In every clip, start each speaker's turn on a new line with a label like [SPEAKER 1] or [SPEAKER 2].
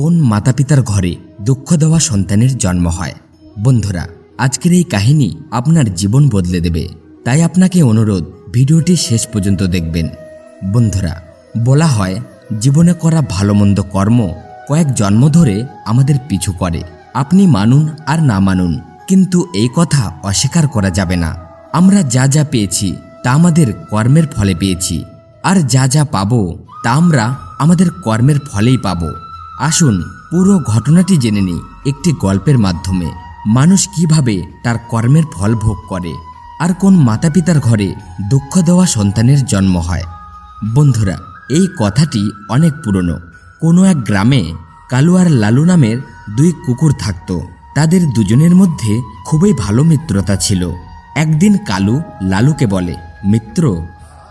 [SPEAKER 1] কোন মাতা পিতার ঘরে দুঃখ দেওয়া সন্তানের জন্ম হয়? বন্ধুরা, আজকের এই কাহিনী আপনার জীবন বদলে দেবে। তাই আপনাকে অনুরোধ, ভিডিওটি শেষ পর্যন্ত দেখবেন। বন্ধুরা, বলা হয়, জীবনে করা ভালো মন্দ কর্ম কয়েক জন্ম ধরে আমাদের পিছু করে। আপনি মানুন আর না মানুন, কিন্তু এই কথা অস্বীকার করা যাবে না। আমরা যা যা পেয়েছি, তা আমাদের কর্মের ফলে পেয়েছি। আর যা যা পাবো, তা আমরা আমাদের কর্মের ফলেই পাবো। আসুন, পুরো ঘটনাটি জেনে নিই একটি গল্পের মাধ্যমে। মানুষ কীভাবে তার কর্মের ফল ভোগ করে? আর কোন মাতা পিতার ঘরে দুঃখ দেওয়া সন্তানের জন্ম হয়? বন্ধুরা, এই কথাটি অনেক পুরনো। কোনো এক গ্রামে কালু আর লালু নামের দুই কুকুর থাকত। তাদের দুজনের মধ্যে খুবই ভালো মিত্রতা ছিল। একদিন কালু লালুকে বলে, মিত্র,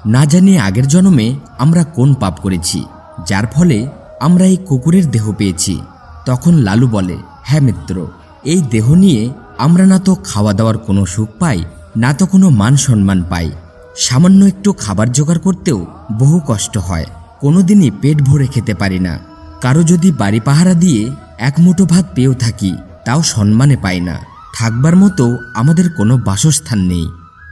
[SPEAKER 1] না জানি আগের জন্মে আমরা কোন পাপ করেছি? যার ফলে আমরা এই কুকুরের দেহ পেয়েছি। তখন লালু বলে হ্যাঁ মিত্র, এই দেহ নিয়ে আমরা না তো খাওয়া দাওয়ার কোনো সুখ পাই, না তো কোনো মান সম্মান পাই। সামান্য একটু খাবার জোগাড় করতেও বহু কষ্ট হয়। কোনোদিনই পেট ভরে খেতে পারি না। কারও যদি বাড়ি পাহারা দিয়ে এক মুঠো ভাত পেয়েও থাকি, তাও সম্মানে পাই না। থাকবার মতো আমাদের কোনো বাসস্থান নেই।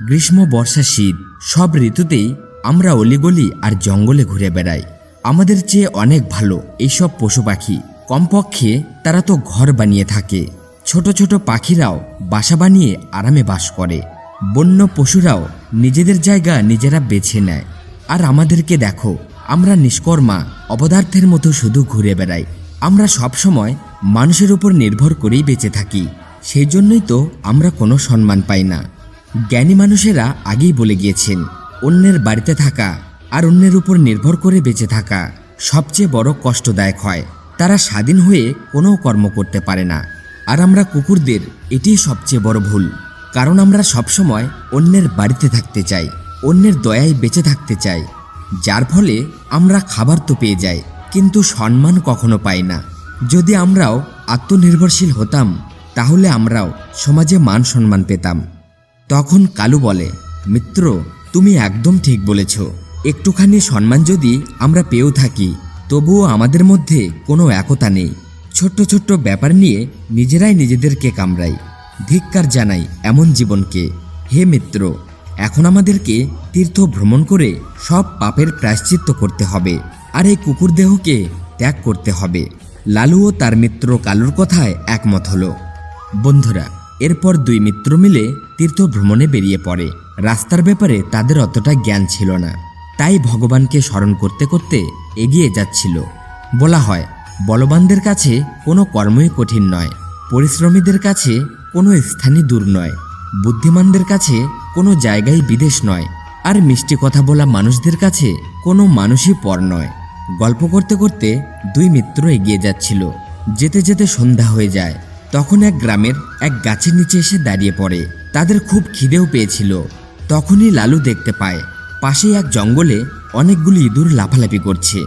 [SPEAKER 1] গ্রীষ্ম, বর্ষা, শীত সব ঋতুতেই আমরা অলিগলি আর জঙ্গলে ঘুরে বেড়াই। আমাদের চেয়ে অনেক ভালো এইসব পশু পাখি। কমপক্ষে তারা তো ঘর বানিয়ে থাকে। ছোট ছোট পাখিরাও বাসা বানিয়ে আরামে বাস করে। বন্য পশুরাও নিজেদের জায়গা নিজেরা বেছে নেয়। আর আমাদেরকে দেখো, আমরা নিষ্কর্মা, অপদার্থের মতো শুধু ঘুরে বেড়াই। আমরা সব সময় মানুষের উপর নির্ভর করেই বেঁচে থাকি। সেই জন্যই তো আমরা কোনো সম্মান পাই না। জ্ঞানী মানুষেরা আগেই বলে গিয়েছেন, অন্যের বাড়িতে থাকা আর অন্যের উপর নির্ভর করে বেঁচে থাকা সবচেয়ে বড় কষ্টদায়ক হয়। তারা স্বাধীন হয়ে কোনো কর্ম করতে পারে না। আর আমরা কুকুরদের, এটিই সবচেয়ে বড় ভুল। কারণ আমরা সবসময় অন্যের বাড়িতে থাকতে চাই, অন্যের দয়ায় বেঁচে থাকতে চাই। যার ফলে আমরা খাবার তো পেয়ে যাই, কিন্তু সম্মান কখনো পাই না। যদি আমরাও আত্মনির্ভরশীল হতাম, তাহলে আমরাও সমাজে মান সম্মান পেতাম। তখন কালু বলে, মিত্র, তুমি একদম ঠিক বলেছ। একটুখানি সম্মান যদি আমরা পেয়েও থাকি, তবুও আমাদের মধ্যে কোনো একতা নেই। ছোট্ট ছোট্ট ব্যাপার নিয়ে নিজেরাই নিজেদেরকে কামড়াই। ধিক্কার জানাই এমন জীবনকে। হে মিত্র, এখন আমাদেরকে তীর্থ ভ্রমণ করে সব পাপের প্রায়শ্চিত্ত করতে হবে আর এই কুকুর দেহকে ত্যাগ করতে হবে। লালু ও তার মিত্র কালুর কথায় একমত হলো। বন্ধুরা, এরপর দুই মিত্র মিলে তীর্থ ভ্রমণে বেরিয়ে পড়ে। রাস্তার ব্যাপারে তাদের অতটা জ্ঞান ছিল না। তাই ভগবানকে স্মরণ করতে করতে এগিয়ে যাচ্ছিল। বলা হয়, বলবানদের কাছে কোনো কর্মই কঠিন নয়, পরিশ্রমীদের কাছে কোনো স্থানই দূর নয়, বুদ্ধিমানদের কাছে কোনো জায়গায় বিদেশ নয়, আর মিষ্টি কথা বলা মানুষদের কাছে কোনো মানুষই পর নয়। গল্প করতে করতে দুই মিত্র এগিয়ে যাচ্ছিল। যেতে যেতে সন্ধ্যা হয়ে যায়। তখন এক গ্রামের এক গাছের নিচে এসে দাঁড়িয়ে পড়ে। তাদের খুব খিদেও পেয়েছিল। তখনই লালু দেখতে পায় পাশেই এক জঙ্গলে অনেকগুলি ইঁদুর লাফালাফি করছে,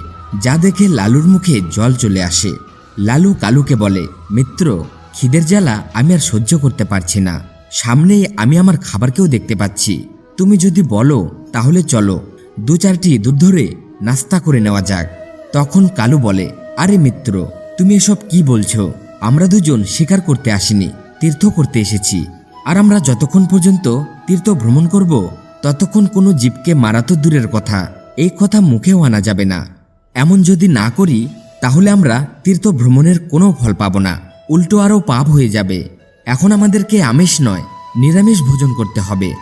[SPEAKER 1] যা দেখে লালুর মুখে জল চলে আসে। লালু কালুকে বলে, মিত্র, খিদের জ্বালা আমি আর সহ্য করতে পারছি না। সামনেই আমি আমার খাবারকেও দেখতে পাচ্ছি। তুমি যদি বলো, তাহলে চলো দু চারটি ইঁদুর ধরে নাস্তা করে নেওয়া যাক। তখন কালু বলে, আরে মিত্র, তুমি এসব কি বলছো? আমরা দুজন শিকার করতে আসিনি, তীর্থ করতে এসেছি। আর আমরা যতক্ষণ পর্যন্ত তীর্থ ভ্রমণ করব ততক্ষণ কোনো জীবকে মারা তো দূরের কথা। এই কথা মুখেও আনা যাবে না। এমন যদি না করি, তাহলে আমরা তীর্থ ভ্রমণের কোনো ফল পাব না। উল্টো আরও পাপ হয়ে যাবে। এখন আমাদেরকে আমিষ নয়, নিরামিষ ভোজন করতে হবে।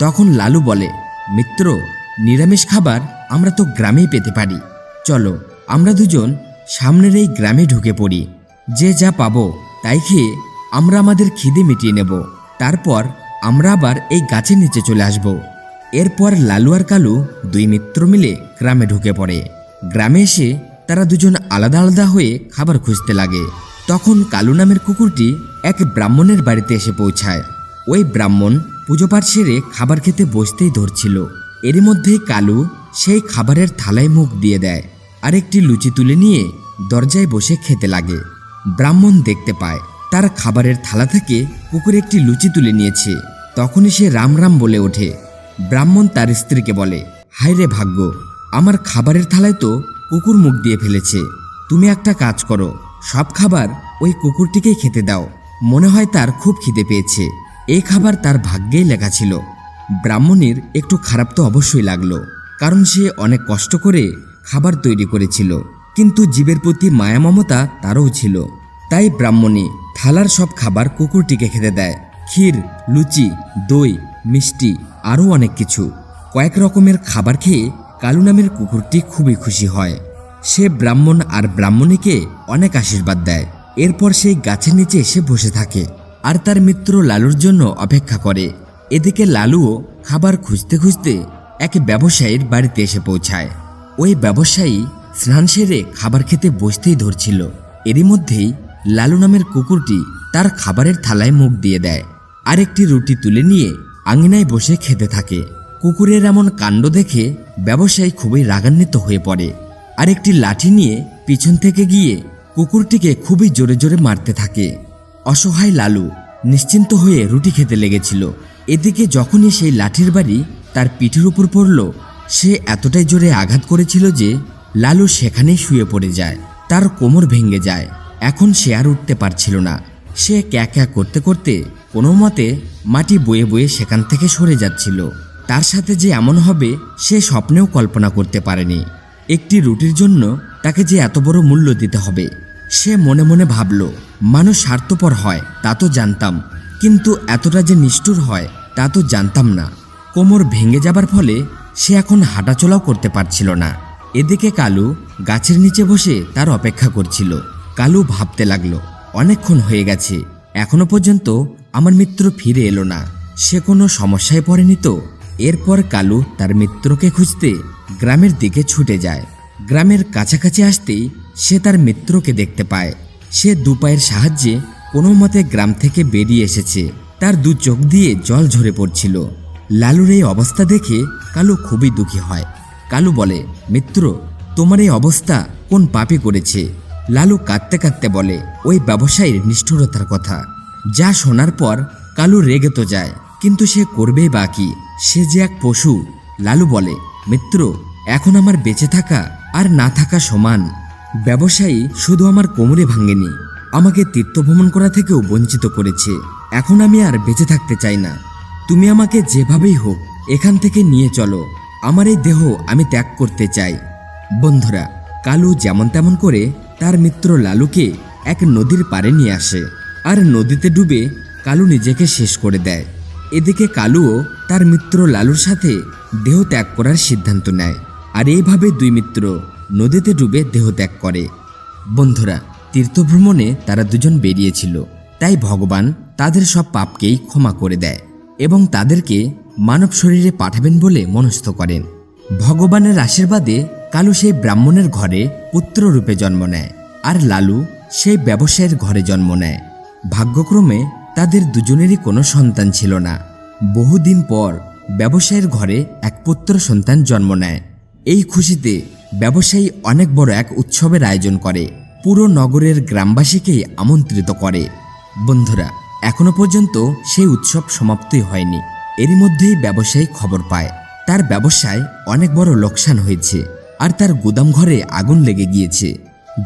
[SPEAKER 1] তখন লালু বলে, মিত্র, নিরামিষ খাবার আমরা তো গ্রামেই পেতে পারি। চলো, আমরা দুজন সামনের এই গ্রামে ঢুকে পড়ি। যে যা পাবো, তাই খেয়ে আমরা আমাদের খিদে মিটিয়ে নেব। তারপর আমরা আবার এই গাছের নিচে চলে আসব। এরপর লালু আর কালু দুই মিত্র মিলে গ্রামে ঢুকে পড়ে। গ্রামে এসে তারা দুজন আলাদা আলাদা হয়ে খাবার খুঁজতে লাগে। তখন কালু নামের কুকুরটি এক ব্রাহ্মণের বাড়িতে এসে পৌঁছায়। ওই ব্রাহ্মণ পুজো পাঠ সেরে খাবার খেতে বসতেই ধরছিল। এরই মধ্যেই কালু সেই খাবারের থালায় মুখ দিয়ে দেয় আর একটি লুচি তুলে নিয়ে দরজায় বসে খেতে লাগে। ব্রাহ্মণ দেখতে পায়, তার খাবারের থালা থেকে কুকুর একটি লুচি তুলে নিয়েছে। তখনই সে রাম রাম বলে ওঠে ব্রাহ্মণ তার স্ত্রীকে বলে হায় রে ভাগ্য, আমার খাবারের থালায় তো কুকুর মুখ দিয়ে ফেলেছে। তুমি একটা কাজ করো, সব খাবার ওই কুকুরটিকেই খেতে দাও। মনে হয় তার খুব খিদে পেয়েছে। এই খাবার তার ভাগ্যেই লেখা ছিল। ব্রাহ্মণীর একটু খারাপ তো অবশ্যই লাগল, কারণ সে অনেক কষ্ট করে খাবার তৈরি করেছিল, কিন্তু জীবের প্রতি মায়া মমতা তারও ছিল। তাই ব্রাহ্মণী থালার সব খাবার কুকুরটিকে খেতে দেয়। ক্ষীর, লুচি, দই মিষ্টি, আরও অনেক কিছু। কয়েক রকমের খাবার খেয়ে কালু নামের কুকুরটি খুবই খুশি হয়। সে ব্রাহ্মণ আর ব্রাহ্মণীকে অনেক আশীর্বাদ দেয়। এরপর সেই গাছের নিচে এসে বসে থাকে আর তার মিত্র লালুর জন্য অপেক্ষা করে। এদিকে লালুও খাবার খুঁজতে খুঁজতে এক ব্যবসায়ীর বাড়িতে এসে পৌঁছায়। ওই ব্যবসায়ী স্নান সেরে খাবার খেতে বসতেই ধরছিল। এরই মধ্যেই লালু নামের কুকুরটি তার খাবারের থালায় মুখ দিয়ে দেয়। আরেকটি রুটি তুলে নিয়ে আঙিনায় বসে খেতে থাকে। কুকুরের এমন কাণ্ড দেখে ব্যবসায়ী খুবই রাগান্বিত হয়ে পড়ে। আর একটি লাঠি নিয়ে পিছন থেকে গিয়ে কুকুরটিকে খুবই জোরে জোরে মারতে থাকে। অসহায় লালু নিশ্চিন্ত হয়ে রুটি খেতে লেগেছিল। এদিকে যখনই সেই লাঠির বাড়ি তার পিঠের উপর পড়ল, সে এতটাই জোরে আঘাত করেছিল যে লালু সেখানেই শুয়ে পড়ে যায়, তার কোমর ভেঙে যায়। এখন সে আর উঠতে পারছিল না। সে ক্যা ক্যা করতে করতে কোনো মতে, মাটি বয়ে বয়ে সেখান থেকে সরে যাচ্ছিল। তার সাথে যে এমন হবে, সে স্বপ্নেও কল্পনা করতে পারেনি। একটি রুটির জন্য তাকে যে এত বড় মূল্য দিতে হবে, সে মনে মনে ভাবল, মানুষ স্বার্থপর হয়, তা তো জানতাম। কিন্তু এতটা যে নিষ্ঠুর হয়, তা তো জানতাম না। কোমর ভেঙে যাবার ফলে সে এখন হাঁটাচলাও করতে পারছিল না। এদিকে কালু গাছের নিচে বসে তার অপেক্ষা করছিল। কালু ভাবতে লাগল, অনেকক্ষণ হয়ে গেছে, এখনও পর্যন্ত আমার মিত্র ফিরে এলো না। সে কোনো সমস্যায় পড়েনি তো? এরপর কালু তার মিত্রকে খুঁজতে গ্রামের দিকে ছুটে যায়। গ্রামের কাছাকাছি আসতেই সে তার মিত্রকে দেখতে পায়। সে দুপায়ের সাহায্যে কোনো মতে গ্রাম থেকে বেরিয়ে এসেছে। তার দু চোখ দিয়ে জল ঝরে পড়ছিল। লালুর এই অবস্থা দেখে কালু খুবই দুঃখী হয়। কালু বলে, মিত্র, তোমার এই অবস্থা কোন পাপে করেছে? লালু কাঁদতে কাঁদতে বলে, ওই ব্যবসায়ীর নিষ্ঠুরতার কথা। যা শোনার পর কালু রেগে তো যায়, কিন্তু সে করবেই বা কি? সে যে এক পশু, লালু বলে, মিত্র, এখন আমার বেঁচে থাকা আর না থাকা সমান। ব্যবসায়ী শুধু আমার কোমরে ভাঙেনি, আমাকে তীর্থভ্রমণ করা থেকেও বঞ্চিত করেছে। এখন আমি আর বেঁচে থাকতে চাই না। তুমি আমাকে যেভাবেই হোক, এখান থেকে নিয়ে চলো। আমার এই দেহ আমি ত্যাগ করতে চাই। বন্ধুরা, কালু যেমন তেমন করে তার মিত্র লালুকে এক নদীর পাড়ে নিয়ে আসে। আর নদীতে ডুবে কালু নিজেকে শেষ করে দেয়। এদিকে কালুও তার মিত্র লালুর সাথে দেহ ত্যাগ করার সিদ্ধান্ত নেয়। আর এইভাবে দুই মিত্র নদীতে ডুবে দেহ ত্যাগ করে। বন্ধুরা, তীর্থভ্রমণে তারা দুজন বেরিয়েছিল। তাই ভগবান তাদের সব পাপকেই ক্ষমা করে দেয় এবং তাদেরকে মানব শরীরে পাঠাবেন বলে মনস্থ করেন। ভগবানের আশীর্বাদে কালু সেই ব্রাহ্মণের ঘরে পুত্ররূপে জন্ম নেয় আর লালু সেই ব্যবসায়ের ঘরে জন্ম নেয়। ভাগ্যক্রমে তাদের দুজনেরই কোনো সন্তান ছিল না। বহুদিন পর ব্যবসায়ীর ঘরে এক পুত্র সন্তান জন্ম নেয়। এই খুশিতে ব্যবসায়ী অনেক বড় এক উৎসবের আয়োজন করে। পুরো নগরের গ্রামবাসীকেই আমন্ত্রিত করে। বন্ধুরা, এখনও পর্যন্ত সেই উৎসব সমাপ্তই হয়নি। এরই মধ্যেই ব্যবসায়ী খবর পায়। তার ব্যবসায় অনেক বড় লোকসান হয়েছে আর তার গুদাম ঘরে আগুন লেগে গিয়েছে।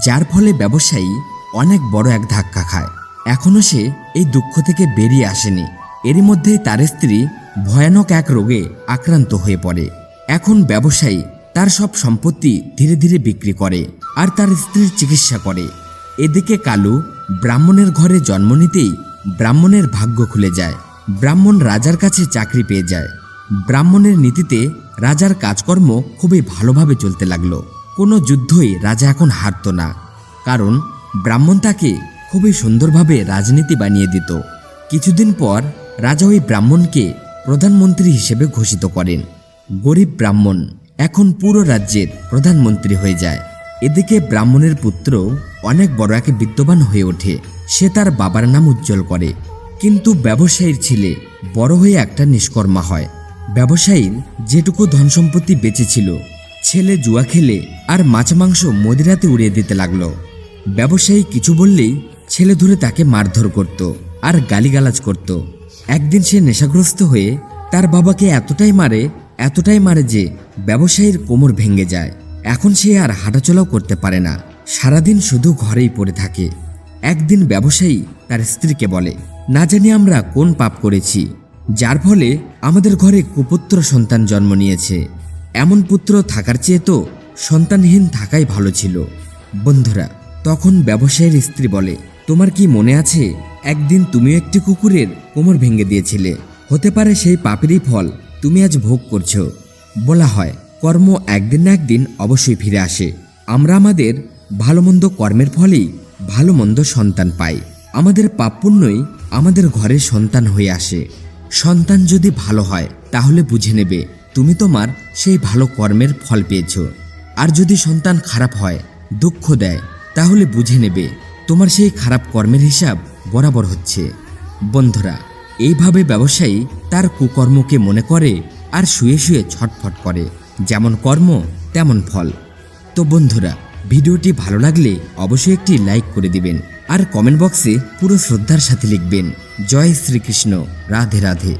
[SPEAKER 1] যার ফলে ব্যবসায়ী অনেক বড় এক ধাক্কা খায়। এখনও সে এই দুঃখ থেকে বেরিয়ে আসেনি। এরই মধ্যেই তার স্ত্রী ভয়ানক এক রোগে আক্রান্ত হয়ে পড়ে। এখন ব্যবসায়ী তার সব সম্পত্তি ধীরে ধীরে বিক্রি করে আর তার স্ত্রীর চিকিৎসা করে। এদিকে কালু ব্রাহ্মণের ঘরে জন্ম নিতেই ব্রাহ্মণের ভাগ্য খুলে যায়। ব্রাহ্মণ রাজার কাছে চাকরি পেয়ে যায়। ব্রাহ্মণের নীতিতে রাজার কাজকর্ম খুবই ভালোভাবে চলতে লাগল। কোনো যুদ্ধই রাজা এখন হারত না। কারণ ব্রাহ্মণ তাকে খুবই সুন্দরভাবে রাজনীতি বানিয়ে দিত। কিছুদিন পর রাজা ওই ব্রাহ্মণকে প্রধানমন্ত্রী হিসেবে ঘোষিত করেন। গরিব ব্রাহ্মণ এখন পুরো রাজ্যের প্রধানমন্ত্রী হয়ে যায়। এদিকে ব্রাহ্মণের পুত্র অনেক বড় এক বিদ্যমান হয়ে ওঠে। সে তার বাবার নাম উজ্জ্বল করে। কিন্তু ব্যবসায়ীর ছেলে বড় হয়ে একটা নিষ্কর্মা হয়। ব্যবসায়ীর যেটুকু ধন সম্পত্তি বেঁচেছিল, ছেলে জুয়া খেলে আর মাছ মাংস মদিরাতে উড়িয়ে দিতে লাগল। ব্যবসায়ী কিছু বললেই ছেলে ধরে তাকে মারধর করত আর গালিগালাজ করত। একদিন সে নেশাগ্রস্ত হয়ে তার বাবাকে এতটাই মারে এতটাই মারে যে ব্যবসায়ীর কোমর ভেঙে যায়। এখন সে আর হাঁটাচলাও করতে পারে না। সারাদিন শুধু ঘরেই পড়ে থাকে। একদিন ব্যবসায়ী তার স্ত্রীকে বলে, না জানি আমরা কোন পাপ করেছি, যার ফলে আমাদের ঘরে কুপুত্র সন্তান জন্ম নিয়েছে। এমন পুত্র থাকার চেয়ে তো সন্তানহীন থাকাই ভালো ছিল। বন্ধুরা, তখন ব্যবসায়ীর স্ত্রী বলে তোমার কি মনে আছে? একদিন তুমিও একটি কুকুরের কোমর ভেঙে দিয়েছিলে। হতে পারে সেই পাপেরই ফল তুমি আজ ভোগ করছ। বলা হয়, কর্ম একদিন না একদিন অবশ্যই ফিরে আসে। আমরা আমাদের ভালো মন্দ কর্মের ফলেই ভালো মন্দ সন্তান পাই। আমাদের পাপপুণ্যই আমাদের ঘরে সন্তান হয়ে আসে। সন্তান যদি ভালো হয়, তাহলে বুঝে নেবে, তুমি তোমার সেই ভালো কর্মের ফল পেয়েছ। আর যদি সন্তান খারাপ হয়, দুঃখ দেয়, তাহলে বুঝে নেবে তোমার সেই খারাপ কর্মের হিসাব বরাবর হচ্ছে। বন্ধুরা, এইভাবে ব্যবসায়ী তার কুকর্মকে মনে করে আর শুয়ে শুয়ে ছটফট করে। যেমন কর্ম, তেমন ফল। তো বন্ধুরা, ভিডিওটি ভালো লাগলে অবশ্যই একটি লাইক করে দিবেন আর কমেন্ট বক্সে পুরো শ্রদ্ধার সাথে লিখবেন। জয় শ্রীকৃষ্ণ। রাধে রাধে।